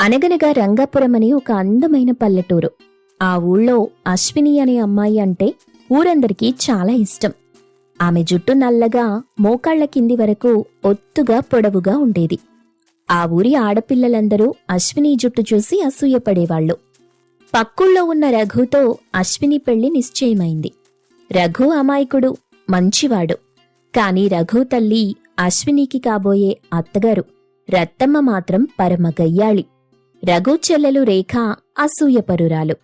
అనగనగా రంగాపురం అనే ఒక అందమైన పల్లెటూరు. ఆ ఊళ్ళో అశ్విని అనే అమ్మాయి అంటే ఊరందరికీ చాలా ఇష్టం. ఆమె జుట్టు నల్లగా మోకాళ్ళ కింది వరకు ఒత్తుగా పొడవుగా ఉండేది. ఆ ఊరి ఆడపిల్లలందరూ అశ్విని జుట్టు చూసి అసూయపడేవాళ్ళు పక్కుల్లో ఉన్న రఘుతో అశ్విని పెళ్ళి నిశ్చయమైంది. రఘు అమాయకుడు మంచివాడు. కాని రఘు తల్లి అశ్వినికి కాబోయే అత్తగారు రత్తమ్మ మాత్రం పరమ గయ్యాళి రఘు చెల్లెలు రేఖ అసూయపరురాలు.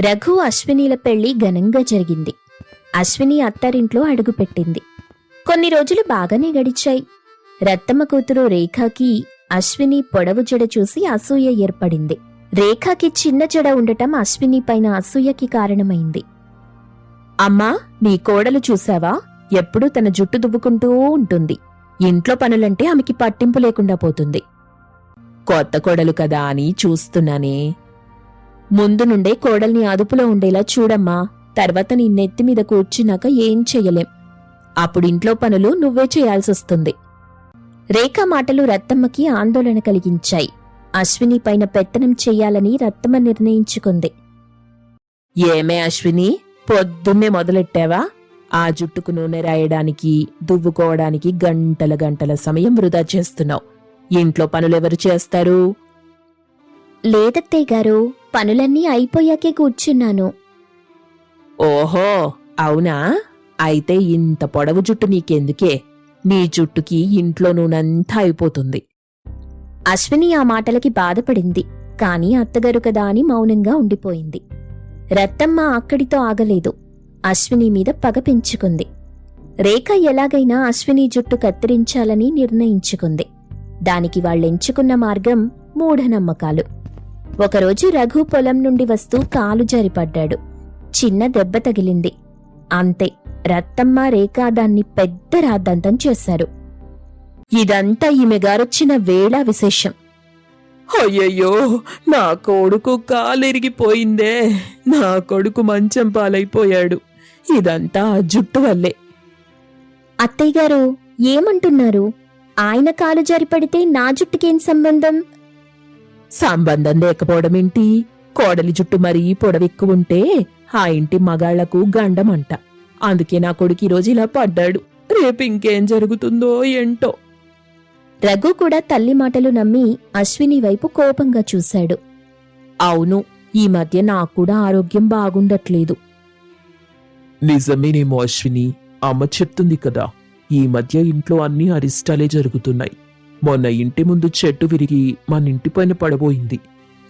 రఘు అశ్వినీల పెళ్ళి ఘనంగా జరిగింది. అశ్విని అత్తారింట్లో అడుగుపెట్టింది. కొన్ని రోజులు బాగానే గడిచాయి. రత్తమ్మ కూతురు రేఖకి అశ్విని పొడవు జడ చూసి అసూయ ఏర్పడింది. రేఖకి చిన్న జడ ఉండటం అశ్విని పైన అసూయకి కారణమైంది. అమ్మా నీ కోడలు చూసావా ఎప్పుడూ తన జుట్టు దువ్వుకుంటూ ఉంటుంది. ఇంట్లో పనులంటే ఆమెకి పట్టింపు లేకుండా పోతుంది. కొత్త కోడలు కదా అని చూస్తున్నానే. ముందు నుండే కోడల్ని అదుపులో ఉండేలా చూడమ్మా. తర్వాత నీ నెత్తి మీద కూర్చున్నాక ఏం చెయ్యలేం. అప్పుడు ఇంట్లో పనులు నువ్వే చేయాల్సొస్తుంది. రేఖ మాటలు రత్తమ్మకి ఆందోళన కలిగించాయి. అశ్విని పైన పెత్తనం చెయ్యాలని రత్తమ్మ నిర్ణయించుకుంది. ఏమే అశ్విని పొద్దున్నే మొదలెట్టావా? ఆ జుట్టుకు నూనె రాయడానికి దువ్వుకోవడానికి గంటల గంటల సమయం వృధా చేస్తున్నావు. ఇంట్లో పనులెవరు చేస్తారు? లేదత్తయ్య గారు పనులన్నీ అయిపోయాకే కూర్చున్నాను. ఓహో అవునా? అయితే ఇంత పొడవు జుట్టు నీకెందుకే? నీ జుట్టుకి ఇంట్లో నూనంతా అయిపోతుంది. అశ్విని ఆ మాటలకి బాధపడింది. కాని అత్తగారు కదా అని మౌనంగా ఉండిపోయింది. రత్తమ్మ అక్కడితో ఆగలేదు. అశ్విని మీద పగ పెంచుకుంది. రేఖ ఎలాగైనా అశ్విని జుట్టు కత్తిరించాలని నిర్ణయించుకుంది. దానికి వాళ్ళెంచుకున్న మార్గం మూఢనమ్మకాలు. ఒకరోజు రఘు పొలం నుండి వస్తూ కాలు జారిపడ్డాడు. చిన్న దెబ్బ తగిలింది. అంతే రత్తమ్మ రేఖ దాన్ని పెద్ద రాద్దంతం చేశారు. ఇదంతా ఈమె గారొచ్చిన వేళ విశేషం. అయ్యయ్యో నా కొడుకు కాలిరిగిపోయిందే. నా కొడుకు మంచం పాలైపోయాడు. ఇదంతా జుట్టు వల్లే. అత్తయ్య గారు ఏమంటున్నారు? ఆయన కాలు జారిపడితే నా జుట్టుకేం సంబంధం? సంబంధం లేకపోవడమేంటి? కోడలి జుట్టు మరీ పొడవెక్కువుంటే ఆ ఇంటి మగాళ్ళకు గండమంట. అందుకే నా కొడుకు ఈరోజు ఇలా పడ్డాడు. రేపు ఇంకేం జరుగుతుందో ఏంటో. రఘు కూడా తల్లి మాటలు నమ్మి అశ్విని వైపు కోపంగా చూశాడు. అవును ఈ మధ్య నాకు కూడా ఆరోగ్యం బాగుండట్లేదు. నిజమేనేమో అశ్విని అమ్మ చెప్తుంది కదా. ఈ మధ్య ఇంట్లో అన్ని అరిష్టాలే జరుగుతున్నాయి. మొన్న ఇంటి ముందు చెట్టు విరిగి మన ఇంటి పైన పడబోయింది.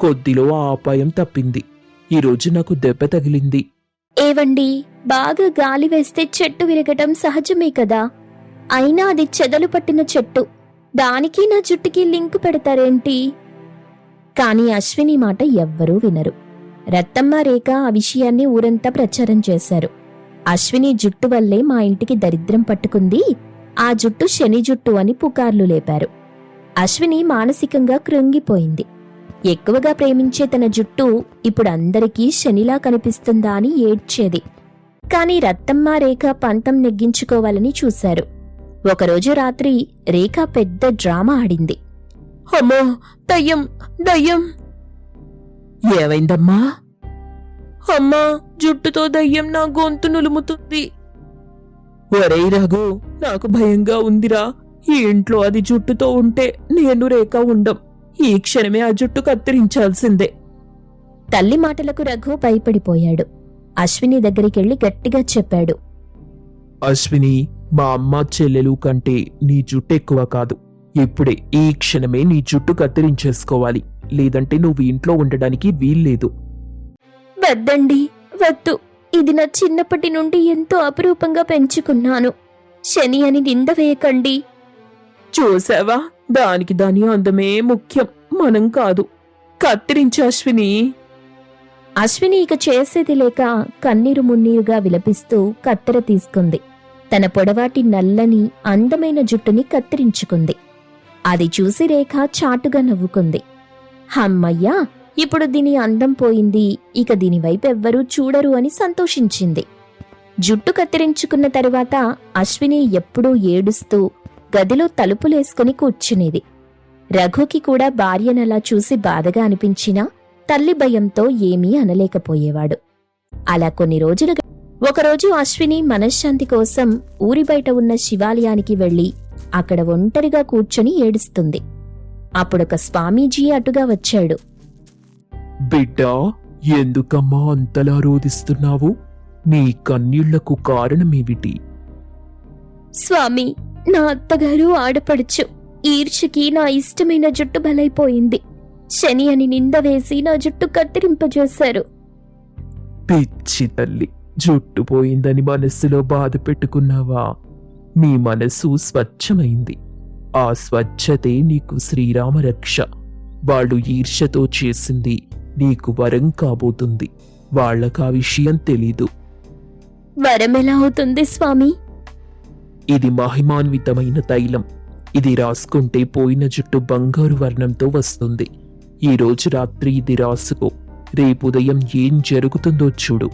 కొద్దిలో ఆ అపాయం తప్పింది. ఈరోజు నాకు దెబ్బ తగిలింది. ఏవండి బాగా గాలి వేస్తే చెట్టు విరగటం సహజమే కదా? అయినా అది చెదలు పట్టిన చెట్టు. దానికి నా జుట్టుకి లింక్ పెడతారేంటి? కాని అశ్విని మాట ఎవ్వరూ వినరు. రత్తమ్మ రేఖ ఆ విషయాన్ని ఊరంతా ప్రచారం చేశారు. అశ్విని జుట్టు వల్లే మా ఇంటికి దరిద్రం పట్టుకుంది. ఆ జుట్టు శని జుట్టు అని పుకార్లు లేపారు. అశ్విని మానసికంగా కృంగిపోయింది. ఎక్కువగా ప్రేమించే తన జుట్టు ఇప్పుడు అందరికీ శనిలా కనిపిస్తుందా అని ఏడ్చేది. కాని రత్తమ్మ రేఖ పంతం నెగ్గించుకోవాలని చూశారు. ఒకరోజు రాత్రి రేఖ పెద్ద డ్రామా ఆడింది. అమ్మో దయ్యం దయ్యం! ఏమైందమ్మా? అమ్మా జుట్టుతో దయ్యం నా గొంతు నులుముతుంది. ఒరేయ్ రఘు నాకు భయంగా ఉందిరా. ఈ ఇంట్లో అది జుట్టుతో ఉంటే నేను రేఖ ఉండం. ఈ క్షణమే ఆ జుట్టు కత్తిరించాల్సిందే. తల్లి మాటలకు రఘు భయపడిపోయాడు. అశ్విని దగ్గరికెళ్ళి గట్టిగా చెప్పాడు. అశ్విని మా అమ్మ చెల్లెలు కంటే నీ జుట్టు ఎక్కువ కాదు. ఇప్పుడే ఈ క్షణమే నీ జుట్టు కత్తిరించేసుకోవాలి. లేదంటే నువ్వు ఇంట్లో ఉండడానికి వీల్లేదు. వద్దండి. వద్దు. ఇది నా చిన్నప్పటి నుండి ఎంతో అపురూపంగా పెంచుకున్నాను. శని అని నింద వేయకండి. చూసావా? దానికి దాని అందమే ముఖ్యం. మనం కాదు. కత్తిరించు అశ్విని. అశ్విని ఇక చేసేది లేక కన్నీరు మున్నీరుగా విలపిస్తూ కత్తెర తీసుకుంది. తన పొడవాటి నల్లని అందమైన జుట్టుని కత్తిరించుకుంది. అది చూసి రేఖ చాటుగా నవ్వుకుంది. హమ్మయ్యా ఇప్పుడు దీని అందం పోయింది. ఇక దీని వైపెవ్వరూ చూడరు అని సంతోషించింది. జుట్టు కత్తిరించుకున్న తరువాత అశ్విని ఎప్పుడూ ఏడుస్తూ గదిలో తలుపులేసుకుని కూర్చునేది. రఘుకి కూడా భార్యనలా చూసి బాధగా అనిపించినా తల్లి భయంతో ఏమీ అనలేకపోయేవాడు. అలా కొన్ని రోజులు ఒకరోజు అశ్విని మనశ్శాంతి కోసం ఊరి బయట ఉన్న శివాలయానికి వెళ్ళి అక్కడ ఒంటరిగా కూర్చొని ఏడుస్తుంది. అప్పుడొక స్వామీజీ అటుగా వచ్చాడు. బిడ్డా ఎందుకమ్మా అంతలా రోదిస్తున్నావు నీ కన్నీళ్ళకు కారణమేమిటి? స్వామి నా అత్తగారు ఆడపడుచు. ఈర్షకి నా ఇష్టమైన జుట్టు బలైపోయింది. శని అని నింద వేసి నా జుట్టు కత్తిరింపజేశారు. పిచ్చి తల్లి జుట్టు పోయిందని మనస్సులో బాధ పెట్టుకున్నావా? నీ మనసు స్వచ్ఛమైంది. ఆ స్వచ్ఛతే నీకు శ్రీరామ రక్ష వాళ్ళు ఈర్ష్యతో చేసింది. నీకు వరం కాబోతుంది. వాళ్ళకా విషయం తెలీదు. వరం ఎలా అవుతుంది స్వామి? ఇది మహిమాన్వితమైన తైలం. ఇది రాసుకుంటే పోయిన జుట్టు బంగారు వర్ణంతో వస్తుంది. ఈ రోజు రాత్రి ఇది రాసుకో. రేపు ఉదయం ఏం జరుగుతుందో చూడు.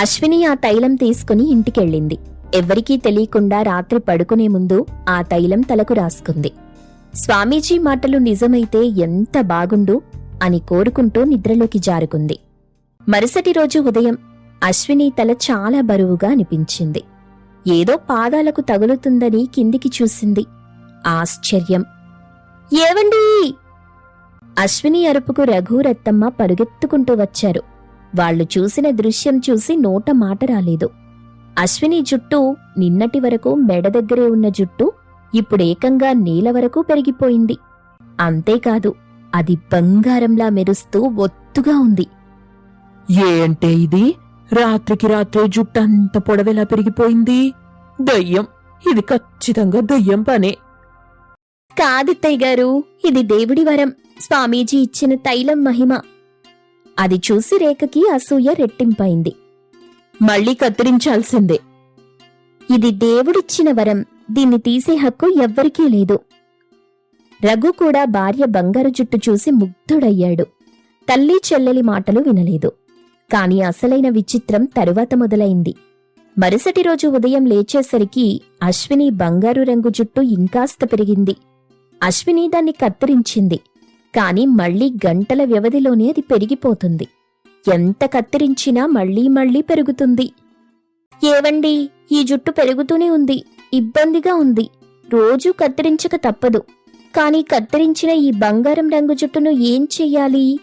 అశ్విని ఆ తైలం తీసుకుని ఇంటికెళ్ళింది. ఎవ్వరికీ తెలియకుండా రాత్రి పడుకునే ముందు ఆ తైలం తలకు రాసుకుంది. స్వామీజీ మాటలు నిజమైతే ఎంత బాగుండు. అని కోరుకుంటూ నిద్రలోకి జారుకుంది. మరుసటి రోజు ఉదయం అశ్విని తల చాలా బరువుగా అనిపించింది. ఏదో పాదాలకు తగులుతుందని కిందికి చూసింది. ఆశ్చర్యం. ఏవండీ? అశ్విని అరుపుకు రఘురత్తమ్మ పరుగెత్తుకుంటూ వచ్చారు. వాళ్ళు చూసిన దృశ్యం చూసి నోట మాట రాలేదు. అశ్విని జుట్టు నిన్నటి వరకు మెడ దగ్గరే ఉన్న జుట్టు ఇప్పుడేకంగా నేల వరకు పెరిగిపోయింది. అంతేకాదు అది బంగారంలా మెరుస్తూ ఒత్తుగా ఉంది. ఏంటే ఇది? రాత్రికి రాత్రే జుట్టు అంత పొడవెలా పెరిగిపోయింది. దయ్యం. ఇది ఖచ్చితంగా దయ్యం పనే. కాదిత్తయ్య గారు ఇది దేవుడి వరం. స్వామీజీ ఇచ్చిన తైలం మహిమ. అది చూసి రేఖకి అసూయ రెట్టింపైంది. మళ్ళీ కత్తిరించాల్సిందే. ఇది దేవుడిచ్చిన వరం. దీన్ని తీసే హక్కు ఎవ్వరికీ లేదు. రఘు కూడా భార్య బంగారు జుట్టు చూసి ముగ్ధుడయ్యాడు. తల్లి చెల్లెలి మాటలు వినలేదు. కాని అసలైన విచిత్రం తరువాత మొదలైంది. మరుసటి రోజు ఉదయం లేచేసరికి అశ్విని బంగారు రంగు జుట్టు ఇంకాస్త పెరిగింది. అశ్విని దాన్ని కత్తిరించింది. కాని మళ్ళీ గంటల వ్యవధిలోనే అది పెరిగిపోతుంది. ఎంత కత్తిరించినా మళ్ళీ మళ్ళీ పెరుగుతుంది. ఏవండి ఈ జుట్టు పెరుగుతూనే ఉంది. ఇబ్బందిగా ఉంది. రోజూ కత్తిరించక తప్పదు. కానీ కత్తిరించిన ఈ బంగారం రంగు జుట్టును ఏం చెయ్యాలి?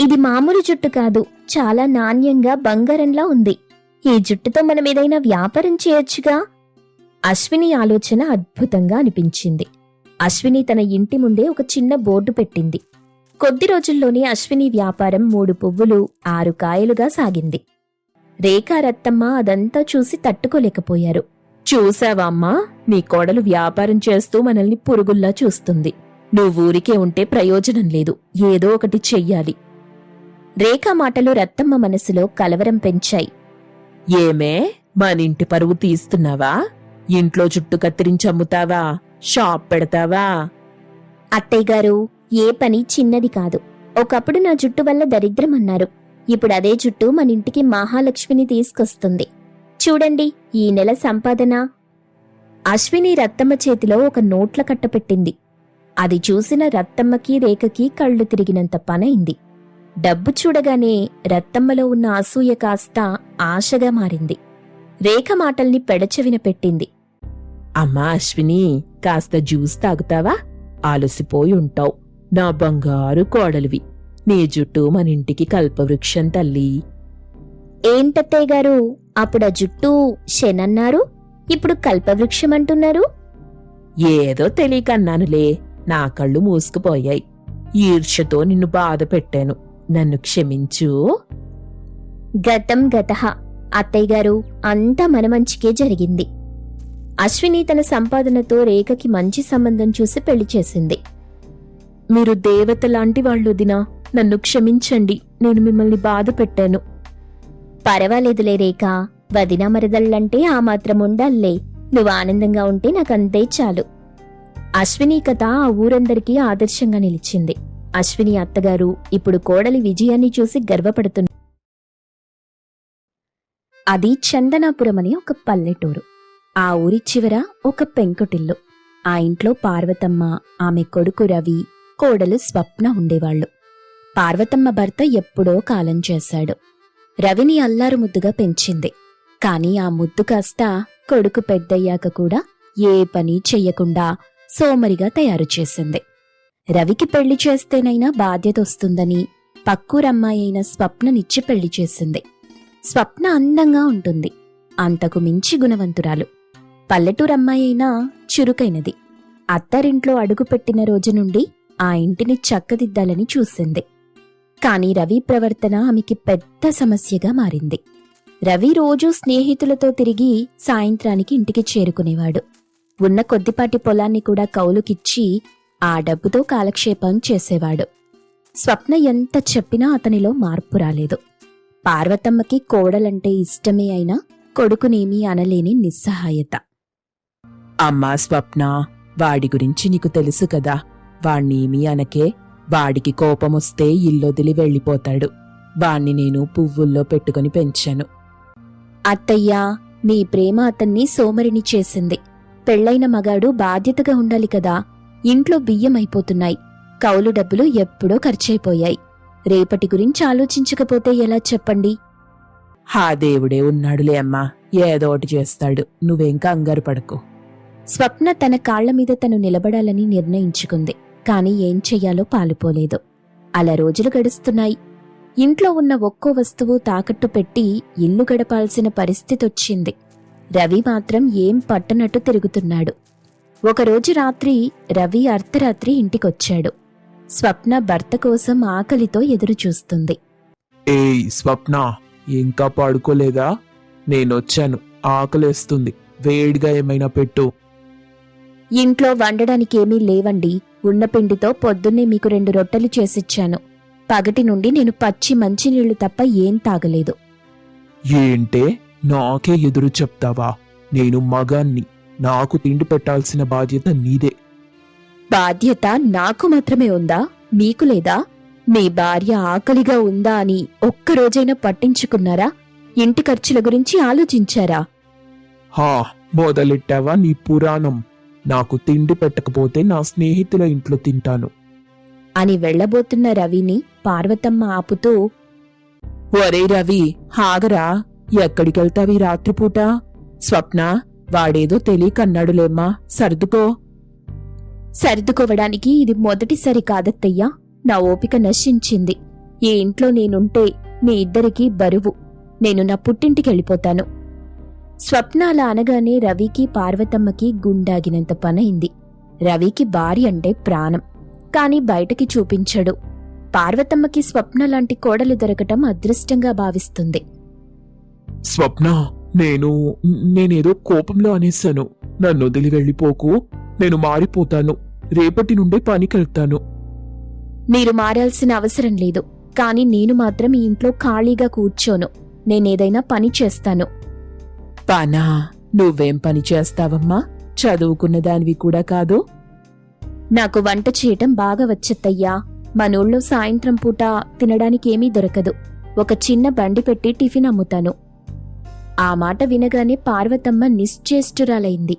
ఇది మామూలు జుట్టు కాదు చాలా నాణ్యంగా బంగారంలా ఉంది. ఈ జుట్టుతో మనం ఏదైనా వ్యాపారం చేయొచ్చుగా? అశ్విని ఆలోచన అద్భుతంగా అనిపించింది. అశ్విని తన ఇంటి ముందే ఒక చిన్న బోర్డు పెట్టింది. కొద్ది రోజుల్లోనే అశ్విని వ్యాపారం మూడు పువ్వులు ఆరు కాయలుగా సాగింది. రేఖా రత్తమ్మ అదంతా చూసి తట్టుకోలేకపోయారు. చూసావా అమ్మా నీ కోడలు వ్యాపారం చేస్తూ మనల్ని పురుగుల్లా చూస్తుంది. నువ్వు ఊరికే ఉంటే ప్రయోజనం లేదు ఏదో ఒకటి చెయ్యాలి. రేఖా మాటలు రత్తమ్మ మనసులో కలవరం పెంచాయి. ఏమే మనింటి పరువు తీస్తున్నావా? ఇంట్లో జుట్టు కత్తిరించి అమ్ముతావా? షాప్ పెడతావా? అత్తయ్య గారు ఏ పని చిన్నది కాదు. ఒకప్పుడు నా జుట్టు వల్ల దరిద్రం అన్నారు. ఇప్పుడు అదే జుట్టు మన ఇంటికి మహాలక్ష్మిని తీసుకొస్తుంది. చూడండి ఈ నెల సంపాదన. అశ్విని రత్తమ్మ చేతిలో ఒక నోట్ల కట్టపెట్టింది అది చూసిన రత్తమ్మకి రేఖకి కళ్ళు తిరిగినంత పనైంది. డబ్బు చూడగానే రత్తమ్మలో ఉన్న అసూయ కాస్త ఆశగా మారింది. రేఖ మాటల్ని పెడచెవిన పెట్టింది. అమ్మా అశ్విని కాస్త జ్యూస్ తాగుతావా? ఆలసిపోయి ఉంటావు. నా బంగారు కోడలివి. నీ జుట్టు మన ఇంటికి కల్పవృక్షం తల్లి. ఏంటత్తయ్య గారు? అప్పుడు ఆ జుట్టు శనన్నారు. ఇప్పుడు కల్పవృక్షం అంటున్నారు ఏదో తెలియకన్నానులే నా కళ్ళు మూసుకుపోయాయి. ఈర్ష్యతో నిన్ను బాధ పెట్టాను. నన్ను క్షమించు. గతం గతః. అత్తయ్య గారు అంతా మన మంచికే జరిగింది. అశ్విని తన సంపాదనతో రేఖకి మంచి సంబంధం చూసి పెళ్ళి చేసింది. మీరు దేవత లాంటి వాళ్ళు దినా నన్ను క్షమించండి. నేను మిమ్మల్ని బాధ పెట్టాను. పర్వాలేదులే రేఖ. వదిన మరదళ్ళంటే ఆ మాత్రం ఉండాలే నువ్వు ఆనందంగా ఉంటే నాకంతే చాలు. అశ్విని కథ ఆ ఊరందరికీ ఆదర్శంగా నిలిచింది. అశ్విని అత్తగారు ఇప్పుడు కోడలి విజయాన్ని చూసి గర్వపడుతున్నారు. అది చందనాపురం అనే ఒక పల్లెటూరు. ఆ ఊరి చివర ఒక పెంకుటిల్లు. ఆ ఇంట్లో పార్వతమ్మ ఆమె కొడుకు రవి కోడలు స్వప్న ఉండేవాళ్ళు పార్వతమ్మ భర్త ఎప్పుడో కాలం చేశాడు. రవిని అల్లారు ముద్దుగా పెంచింది. కాని ఆ ముద్దు కాస్త కొడుకు పెద్దయ్యాక కూడా ఏ పని చెయ్యకుండా సోమరిగా తయారు చేసింది. రవికి పెళ్ళి చేస్తేనైనా బాధ్యత వస్తుందని పక్కూరమ్మాయి అయిన స్వప్ననిచ్చి పెళ్ళి చేసింది. స్వప్న అందంగా ఉంటుంది. అంతకు మించి గుణవంతురాలు. పల్లెటూరమ్మాయి అయినా చురుకైనది. అత్తారింట్లో అడుగుపెట్టిన రోజు నుండి ఆ ఇంటిని చక్కదిద్దాలని చూసింది. కానీ రవి ప్రవర్తన ఆమెకి పెద్ద సమస్యగా మారింది. రవి రోజూ స్నేహితులతో తిరిగి సాయంత్రానికి ఇంటికి చేరుకునేవాడు. ఉన్న కొద్దిపాటి పొలాన్ని కూడా కౌలుకిచ్చి ఆ డబ్బుతో కాలక్షేపం చేసేవాడు. స్వప్న ఎంత చెప్పినా అతనిలో మార్పు రాలేదు. పార్వతమ్మకి కోడలంటే ఇష్టమే అయినా కొడుకునేమీ అనలేని నిస్సహాయత. అమ్మా స్వప్న వాడి గురించి నీకు తెలుసు కదా వాణ్ణేమీ అనకే వాడికి కోపమొస్తే ఇల్లొదిలి వెళ్ళిపోతాడు. వాణ్ణి నేను పువ్వుల్లో పెట్టుకుని పెంచాను. అత్తయ్యా నీ ప్రేమ అతన్ని సోమరిని చేసింది. పెళ్ళైన మగాడు బాధ్యతగా ఉండాలి కదా. ఇంట్లో బియ్యం అయిపోతున్నాయి. కౌలు డబ్బులు ఎప్పుడో ఖర్చయిపోయాయి రేపటి గురించి ఆలోచించకపోతే ఎలా చెప్పండి? హా దేవుడే ఉన్నాడులే అమ్మా. ఏదో ఒకటి చేస్తాడు. నువ్వేం కంగారు పడకు. స్వప్న తన కాళ్ళ మీద తను నిలబడాలని నిర్ణయించుకుంది. కాని ఏం చెయ్యాలో పాలుపోలేదు. అలా రోజులు గడుస్తున్నాయి. ఇంట్లో ఉన్న ఒక్కో వస్తువు తాకట్టు పెట్టి ఇల్లు గడపాల్సిన పరిస్థితొచ్చింది. రవి మాత్రం ఏం పట్టనట్టు తిరుగుతున్నాడు. ఒకరోజు రాత్రి రవి అర్ధరాత్రి ఇంటికొచ్చాడు. స్వప్న భర్త కోసం ఆకలితో ఎదురుచూస్తుంది. ఏయ్ స్వప్న ఇంకా పడుకోలేదా? నేనొచ్చాను. ఆకలేస్తుంది. వేడిగా ఏమైనా పెట్టు. ఇంట్లో వండడానికి ఏమీ లేవండి. ఉన్న పిండితో పొద్దున్నే మీకు రెండు రొట్టెలు చేసిచ్చాను. పగటి నుండి నేను పచ్చి మంచినీళ్ళు తప్ప ఏం తాగలేదు. ఏంటే? నాకే ఎదురు చెప్తావా? నేను మగాన్ని. నాకు తిండి పెట్టాల్సిన బాధ్యత నీదే. బాధ్యత నాకు మాత్రమే ఉందా? మీకు లేదా? మీ భార్య ఆకలిగా ఉందా అని ఒక్కరోజైనా పట్టించుకున్నారా? ఇంటి ఖర్చుల గురించి ఆలోచించారా? హా మొదలెట్టావా నీ పురాణం? నాకు తిండి పెట్టకపోతే నా స్నేహితుల ఇంట్లో తింటాను. అని వెళ్ళబోతున్న రవిని పార్వతమ్మ ఆపుతూ ఒరే రవి హాగరా ఎక్కడికెళ్తావి రాత్రిపూట? స్వప్న వాడేదో తెలియకన్నాడులేమ్మా. సర్దుకో. సర్దుకోవడానికి ఇది మొదటిసారి కాదత్తయ్యా. నా ఓపిక నశించింది. ఈ ఇంట్లో నేనుంటే మీ ఇద్దరికీ బరువు. నేను నా పుట్టింటికెళ్ళిపోతాను స్వప్న అలా అనగానే రవికి పార్వతమ్మకి గుండాగినంత పనైంది రవికి భార్య అంటే ప్రాణం. కాని బయటకి చూపించడు. పార్వతమ్మకి స్వప్న లాంటి కోడలు దొరకటం అదృష్టంగా భావిస్తుంది. స్వప్న నేను నేనేదో కోపంలో అనేశాను. నన్ను వదిలి వెళ్ళిపోకు. నేను మారిపోతాను. రేపటి నుండే పనికెళ్తాను. మీరు మారాల్సిన అవసరం లేదు. కాని నేను మాత్రం ఈ ఇంట్లో ఖాళీగా కూర్చోను. నేనేదైనా పని చేస్తాను. పానా నువ్వేం పని చేస్తావమ్మా? చదువుకున్న దానివి కూడా కాదు? నాకు వంట చేయటం బాగా వచ్చత్తయ్యా. మనూళ్ళో సాయంత్రం పూట తినడానికి ఏమీ దొరకదు. ఒక చిన్న బండి పెట్టి టిఫిన్ అమ్ముతాను. ఆ మాట వినగానే పార్వతమ్మ నిశ్చేష్టురాలైంది.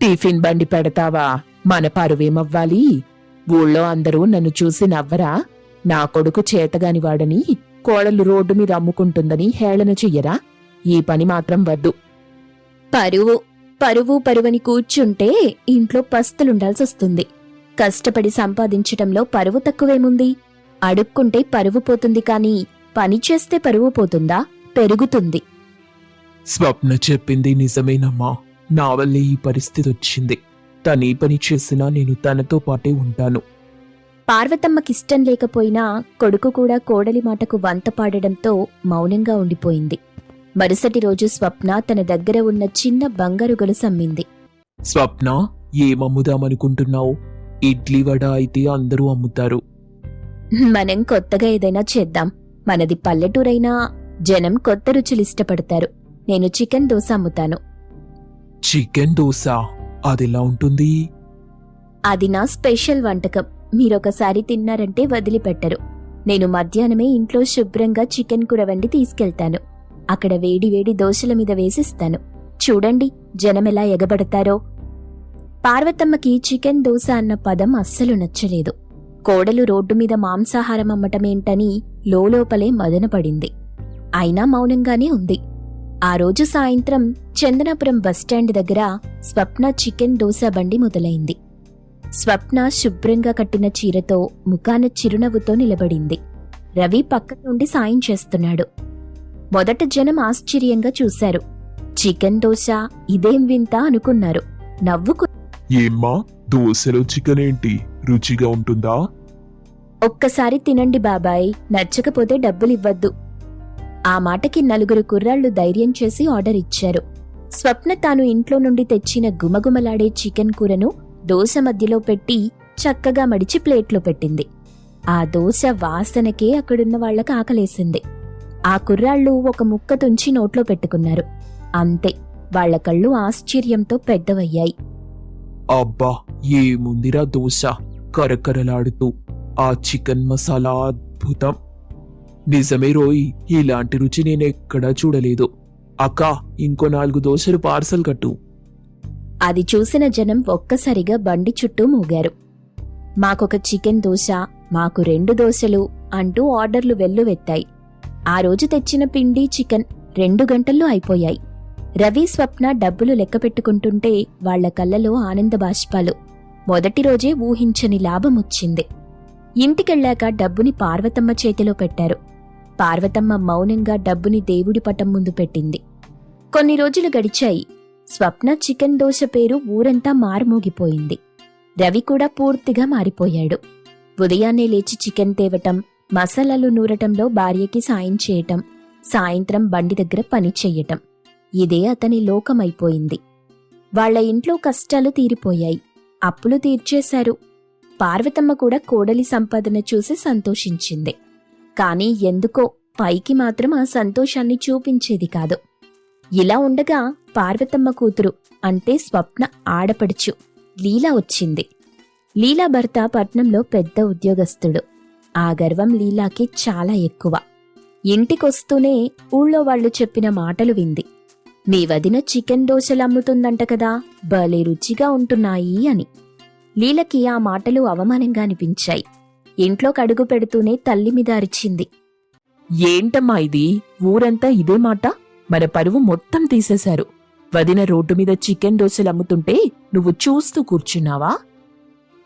టిఫిన్ బండి పెడతావా? మన పరువేమవ్వాలి? ఊళ్ళో అందరూ నన్ను చూసి నవ్వరా? నా కొడుకు చేతగాని వాడని కోడలు రోడ్డు మీద అమ్ముకుంటుందని హేళన చెయ్యరా? ఈ పని మాత్రం వద్దు. పరువు పరువు పరువని కూర్చుంటే ఇంట్లో పస్తులుండాల్సొస్తుంది. కష్టపడి సంపాదించటంలో పరువు తక్కువేముంది? అడుక్కుంటే పరువు పోతుంది కాని పని చేస్తే పరువు పోతుందా? పెరుగుతుంది. స్వప్న చెప్పింది నిజమేనమ్మా. నా వల్లే ఈ పరిస్థితి వచ్చింది తను ఏ పని చేసినా నేను తనతో పాటే ఉంటాను. పార్వతమ్మకిష్టం లేకపోయినా కొడుకు కూడా కోడలి మాటకు వంత పాడడంతో మౌనంగా ఉండిపోయింది. మరుసటి రోజు స్వప్న తన దగ్గర ఉన్న చిన్న బంగారు గొలుసు అమ్మింది. స్వప్న ఏమమ్ముదామనుకుంటున్నావు ఇడ్లీ వడ అయితే అందరూ అమ్ముతారు. మనం కొత్తగా ఏదైనా చేద్దాం. మనది పల్లెటూరైనా జనం కొత్త రుచులు ఇష్టపడతారు. నేను చికెన్ దోశ అమ్ముతాను. చికెన్ దోశ? అదెలా ఉంటుంది? అది నా స్పెషల్ వంటకం. మీరొకసారి తిన్నారంటే వదిలిపెట్టరు. నేను మధ్యాహ్నమే ఇంట్లో శుభ్రంగా చికెన్ కూర వండి తీసుకెళ్తాను. అక్కడ వేడివేడి దోశల మీద వేసిస్తాను. చూడండి జనమెలా ఎగబడతారో. పార్వతమ్మకి చికెన్ దోశ అన్న పదం అస్సలు నచ్చలేదు. కోడలు రోడ్డు మీద మాంసాహారం అమ్మటమేంటని లోలోపలే మదనపడింది అయినా మౌనంగానే ఉంది. ఆ రోజు సాయంత్రం చందనాపురం బస్టాండ్ దగ్గర స్వప్న చికెన్ దోశ బండి మొదలైంది. స్వప్న శుభ్రంగా కట్టిన చీరతో ముఖాన చిరునవ్వుతో నిలబడింది. రవి పక్క నుండి సాయం చేస్తున్నాడు. మొదట జనం ఆశ్చర్యంగా చూశారు. చికెన్ దోశ ఇదేం వింత అనుకున్నారు. నవ్వుకు ఏమ్మా దోశలో చికెన్ ఏంటి రుచిగా ఉంటుందా? ఒక్కసారి తినండి బాబాయ్ నచ్చకపోతే డబ్బులివ్వద్దు. ఆ మాటకి నలుగురు కుర్రాళ్ళు ధైర్యం చేసి ఆర్డర్ ఇచ్చారు. స్వప్న తాను ఇంట్లో నుండి తెచ్చిన గుమగుమలాడే చికెన్ కూరను దోశ మధ్యలో పెట్టి చక్కగా మడిచి ప్లేట్లో పెట్టింది. ఆ దోశ వాసనకే అక్కడున్న వాళ్ళకు ఆకలేసింది. ఆ కుర్రాళ్ళు ఒక ముక్క తుంచి నోట్లో పెట్టుకున్నారు. అంతే వాళ్ళ కళ్ళు ఆశ్చర్యంతో పెద్దవయ్యాయి. అబ్బా ఏముందిరా దోశ కరకరలాడుతూ ఆ చికెన్ మసాలా అద్భుతం. నిజమే రోయ్ ఇలాంటి రుచి నేను ఎక్కడా చూడలేదు. అక్క ఇంకో నాలుగు దోశలు పార్సల్ కట్టు. అది చూసిన జనం ఒక్కసారిగా బండి చుట్టూ మూగారు. మాకొక చికెన్ దోశ మాకు రెండు దోశలు అంటూ ఆర్డర్లు వెల్లువెత్తాయి. ఆ రోజు తెచ్చిన పిండి చికెన్ రెండు గంటల్లో అయిపోయాయి. రవి స్వప్న డబ్బులు లెక్క పెట్టుకుంటుంటే వాళ్ళ కళ్ళలో ఆనంద బాష్పాలు. మొదటి రోజే ఊహించని లాభం వచ్చింది. ఇంటికెళ్ళాక డబ్బుని పార్వతమ్మ చేతిలో పెట్టారు. పార్వతమ్మ మౌనంగా డబ్బుని దేవుడి పటం ముందు పెట్టింది. కొన్ని రోజులు గడిచాయి. స్వప్న చికెన్ దోశ పేరు ఊరంతా మారుమోగిపోయింది. రవి కూడా పూర్తిగా మారిపోయాడు. ఉదయాన్నే లేచి చికెన్ తేవటం మసాలాలు నూరటంలో భార్యకి సాయం చేయటం సాయంత్రం బండి దగ్గర పని చెయ్యటం. ఇదే అతని లోకమైపోయింది. వాళ్ళ ఇంట్లో కష్టాలు తీరిపోయాయి. అప్పులు తీర్చేశారు. పార్వతమ్మ కూడా కోడలి సంపాదన చూసి సంతోషించింది. కాని ఎందుకో పైకి మాత్రం ఆ సంతోషాన్ని చూపించేది కాదు. ఇలా ఉండగా పార్వతమ్మ కూతురు అంటే స్వప్న ఆడపడుచు లీలా వచ్చింది. లీలా భర్త పట్నంలో పెద్ద ఉద్యోగస్తుడు. ఆ గర్వం లీలాకి చాలా ఎక్కువ. ఇంటికొస్తూనే ఊళ్ళో వాళ్ళు చెప్పిన మాటలు వింది. మీ వదిన చికెన్ దోశలు అమ్ముతుందంట కదా భలే రుచిగా ఉంటున్నాయి అని. లీలకి ఆ మాటలు అవమానంగా అనిపించాయి. ఇంట్లో కడుగు పెడుతూనే తల్లి మీద అరిచింది. ఏంటమ్మా ఇది? ఊరంతా ఇదే మాట? మన పరువు మొత్తం తీసేశారు. వదిన రోడ్డు మీద చికెన్ దోశలు అమ్ముతుంటే నువ్వు చూస్తూ కూర్చున్నావా?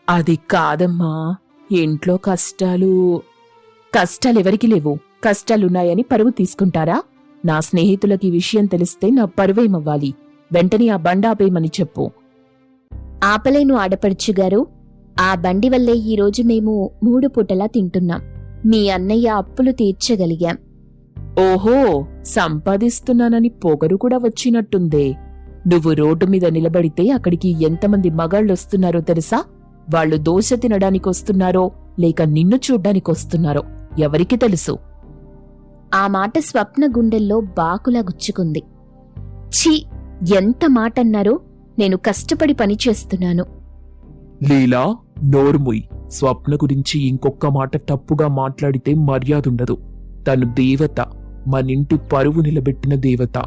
అది కాదమ్మా. ఇంట్లో కష్టాలు కష్టాలెవరికి లేవు. కష్టాలున్నాయని పరువు తీసుకుంటారా? నా స్నేహితులకి విషయం తెలిస్తే నా పరువేమవ్వాలి? వెంటనే ఆ బండాపేయమని చెప్పు. ఆపలేను ఆడపడుచు గారు. ఆ బండి వల్లే ఈరోజు మేము మూడు పూటలా తింటున్నాం. మీ అన్నయ్య అప్పులు తీర్చగలిగాం. ఓహో! సంపాదిస్తున్నానని పొగరు కూడా వచ్చినట్టుందే. నువ్వు రోడ్డు మీద నిలబడితే అక్కడికి ఎంతమంది మగాళ్ళొస్తున్నారో తెలుసా? వాళ్ళు దోశ తినడానికి వస్తున్నారో లేక నిన్ను చూడ్డానికి వస్తున్నారో ఎవరికి తెలుసు. ఆ మాట స్వప్న గుండెల్లో బాకులా గుచ్చుకుంది. ఛీ ఎంత మాటన్నారో నేను కష్టపడి పని చేస్తున్నాను. లీలా నోర్ముయ్ స్వప్న గురించి ఇంకొక్క మాట తప్పుగా మాట్లాడితే మర్యాదుండదు. తను దేవత మనింటి పరువు నిలబెట్టిన దేవత.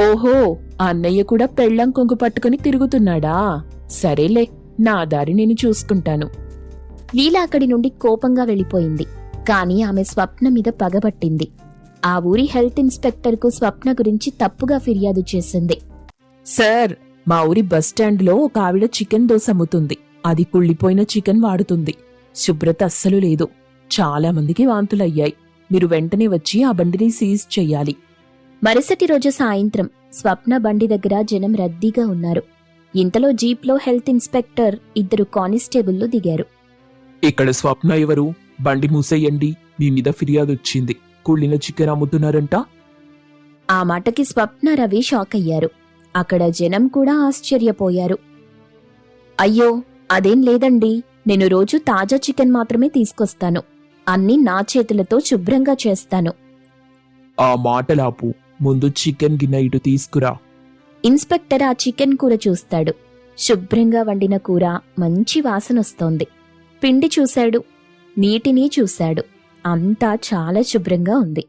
ఓహో ఆ అన్నయ్య కూడా పెళ్ళం కొంగు పట్టుకుని తిరుగుతున్నాడా? సరేలే. నా దారి నేను చూసుకుంటాను. లీలా అక్కడి నుండి కోపంగా వెళ్ళిపోయింది. కాని ఆమె స్వప్న మీద పగబట్టింది. ఆ ఊరి హెల్త్ ఇన్స్పెక్టర్కు స్వప్న గురించి తప్పుగా ఫిర్యాదు చేసింది. సార్ మా ఊరి బస్టాండ్లో ఒక ఆవిడ చికెన్ దోశ అమ్ముతుంది. అది కుళ్ళిపోయిన చికెన్ వాడుతుంది. శుభ్రత అస్సలు లేదు. చాలా మందికి వాంతులయ్యాయి. మీరు వెంటనే వచ్చి ఆ బండిని సీజ్ చెయ్యాలి మరుసటి రోజు సాయంత్రం స్వప్న బండి దగ్గర జనం రద్దీగా ఉన్నారు. ఇంతలో జీప్లో హెల్త్ ఇన్స్పెక్టర్ ఇద్దరు కానిస్టేబుల్లు దిగారు. ఇక్కడ స్వప్న ఎవరు? బండి మూసేయండి మీ మీద ఫిర్యాదు వచ్చింది. కుళ్ళిన చికెన్ అమ్ముతున్నారంట? ఆ మాటకి స్వప్న రవి షాక్ అయ్యారు అక్కడ జనం కూడా ఆశ్చర్యపోయారు. అయ్యో అదేం లేదండి. నేను రోజు తాజా చికెన్ మాత్రమే తీసుకొస్తాను. అన్నీ నా చేతులతో శుభ్రంగా చేస్తాను. ఆ మాటలాపు. ముందు చికెన్ గిన్నె ఇటు తీసుకురా. ఇన్స్పెక్టర్ ఆ చికెన్ కూర చూస్తాడు. శుభ్రంగా వండిన కూర మంచి వాసనొస్తోంది పిండి చూశాడు. నీటిని చూశాడు. అంతా చాలా శుభ్రంగా ఉంది.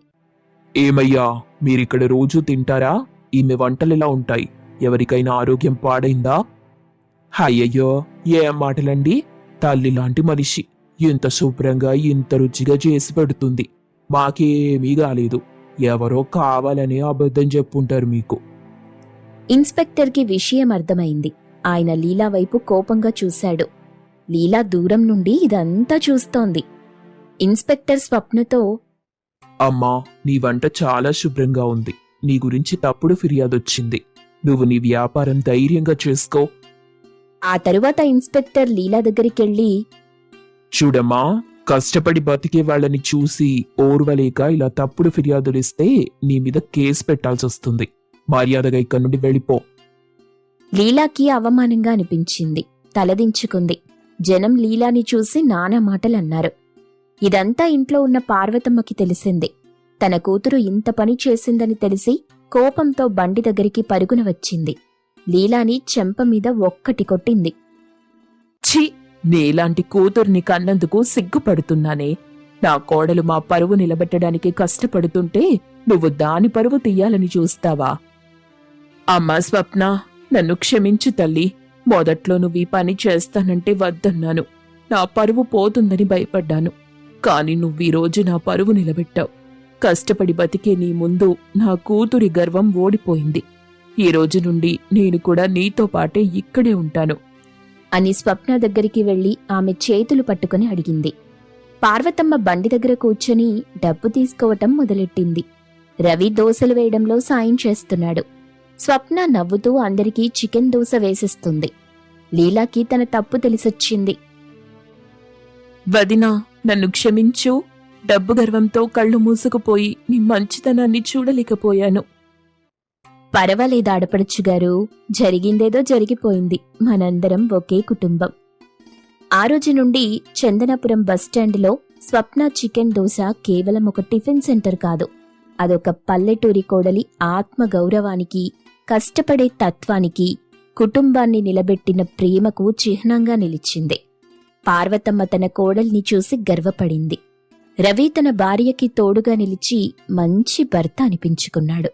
ఏమయ్యా మీరిక్కడ రోజు తింటారా? ఈమె వంటలెలా ఉంటాయి? ఎవరికైనా ఆరోగ్యం పాడైందా? అయ్యయ్యో ఏం మాటలండి? తల్లి లాంటి మనిషి. ఇంత శుభ్రంగా ఇంత రుచిగా చేసి పెడుతుంది. మాకేమీ కాలేదు. ఎవరో కావాలని అబద్ధం చెప్పుంటారు మీకు. ఇన్స్పెక్టర్కి విషయం అర్థమైంది. ఆయన లీలా వైపు కోపంగా చూశాడు. లీలా దూరం నుండి ఇదంతా చూస్తోంది. ఇన్స్పెక్టర్ స్వప్నతో అమ్మా నీ వంట చాలా శుభ్రంగా ఉంది. నీ గురించి తప్పుడు ఫిర్యాదొచ్చింది. నువ్వు నీ వ్యాపారం ధైర్యంగా చేసుకో. ఆ తరువాత ఇన్స్పెక్టర్ లీలా దగ్గరికెళ్ళి చూడమ్మా కష్టపడి బతికే వాళ్ళని చూసి ఓర్వలేక ఇలా తప్పుడు ఫిర్యాదులిస్తే నీ మీద కేసు పెట్టాల్సి వస్తుంది మర్యాదగా ఇక్కడి నుండి వెళ్ళిపో. లీలాకి అవమానంగా అనిపించింది. తలదించుకుంది. జనం లీలాని చూసి నానా మాటలన్నారు. ఇదంతా ఇంట్లో ఉన్న పార్వతమ్మకి తెలిసింది. తన కూతురు ఇంత పని చేసిందని తెలిసి కోపంతో బండి దగ్గరికి పరుగున వచ్చింది. లీలాని చెంప మీద ఒక్కటి కొట్టింది. ఛీ! నీలాంటి కూతుర్ని కన్నందుకు సిగ్గుపడుతున్నానే. నా కోడలు మా పరువు నిలబెట్టడానికి కష్టపడుతుంటే నువ్వు దాని పరువు తీయాలని చూస్తావా? అమ్మా స్వప్న నన్ను క్షమించు తల్లి. మొదట్లో నువ్వు ఈ పని చేస్తానంటే వద్దన్నాను. నా పరువు పోతుందని భయపడ్డాను. కాని నువ్వు ఈ రోజు నా పరువు నిలబెట్టావు. కష్టపడి బతికే నీ ముందు నా కూతురి గర్వం ఓడిపోయింది. ఈ రోజు నుండి నేను కూడా నీతో పాటే ఇక్కడే ఉంటాను. అని స్వప్న దగ్గరికి వెళ్ళి ఆమె చేతులు పట్టుకుని అడిగింది. పార్వతమ్మ బండి దగ్గర కూర్చొని డబ్బు తీసుకోవటం మొదలెట్టింది. రవి దోశలు వేయడంలో సాయం చేస్తున్నాడు. స్వప్న నవ్వుతూ అందరికీ చికెన్ దోశ వేసిస్తుంది. లీలాకి తన తప్పు తెలిసొచ్చింది. వదినా నన్ను క్షమించు. డబ్బు గర్వంతో కళ్ళు మూసుకుపోయి నీ మంచితనాన్ని చూడలేకపోయాను. పర్వాలేదు ఆడపడుచు గారు. జరిగిందేదో జరిగిపోయింది. మనందరం ఒకే కుటుంబం. ఆ రోజు నుండి చందనపురం బస్టాండ్లో స్వప్న చికెన్ దోశ కేవలం ఒక టిఫిన్ సెంటర్ కాదు. అదొక పల్లెటూరి కోడలి ఆత్మ గౌరవానికి కష్టపడే తత్వానికి కుటుంబాన్ని నిలబెట్టిన ప్రేమకు చిహ్నంగా నిలిచింది. పార్వతమ్మ తన కోడల్ని చూసి గర్వపడింది. రవి తన భార్యకి తోడుగా నిలిచి మంచి భర్త అనిపించుకున్నాడు.